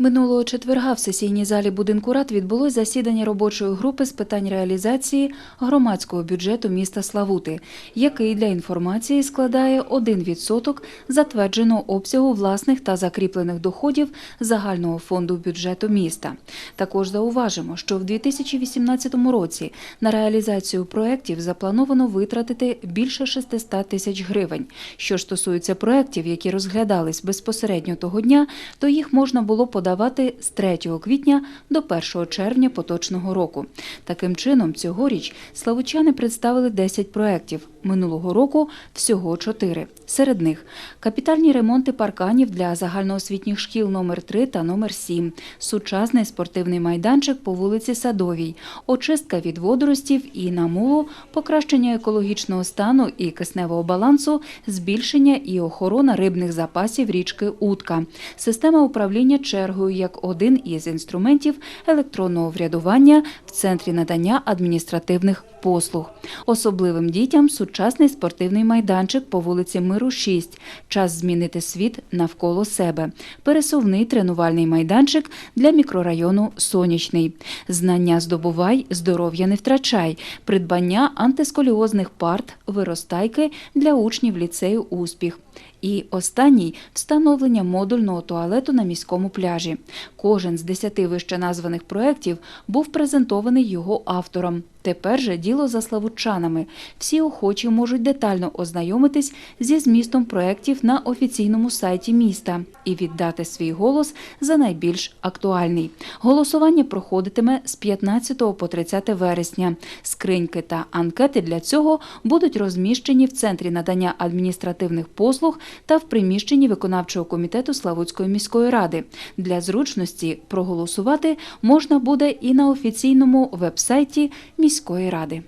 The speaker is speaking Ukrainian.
Минулого четверга в сесійній залі будинку рад відбулось засідання робочої групи з питань реалізації громадського бюджету міста Славути, який для інформації складає 1% затвердженого обсягу власних та закріплених доходів загального фонду бюджету міста. Також зауважимо, що в 2018 році на реалізацію проєктів заплановано витратити більше 600 тисяч гривень. Що стосується проєктів, які розглядались безпосередньо того дня, то їх можна було подавати з 3 квітня до 1 червня поточного року. Таким чином, цьогоріч славучани представили 10 проєктів. Минулого року всього 4. Серед них капітальні ремонти парканів для загальноосвітніх шкіл номер 3 та номер 7, сучасний спортивний майданчик по вулиці Садовій, очистка від водоростів і намулу, покращення екологічного стану і кисневого балансу, збільшення і охорона рибних запасів річки Утка, система управління чергою як один із інструментів електронного врядування в центрі надання адміністративних послуг. Особливим дітям сучасний спортивний майданчик по вулиці Миру 6, час змінити світ навколо себе, пересувний тренувальний майданчик для мікрорайону Сонячний, знання здобувай, здоров'я не втрачай, придбання антисколіозних парт, виростайки для учнів ліцею Успіх. І останній встановлення модульного туалету на міському пляжі. Кожен з десяти вищеназваних проєктів був презентований його автором. Тепер же діло за славутчанами. Всі охочі можуть детально ознайомитись зі змістом проєктів на офіційному сайті міста і віддати свій голос за найбільш актуальний. Голосування проходитиме з 15 по 30 вересня. Скриньки та анкети для цього будуть розміщені в центрі надання адміністративних послуг та в приміщенні виконавчого комітету Славутської міської ради. Для зручності проголосувати можна буде і на офіційному веб-сайті міської ради.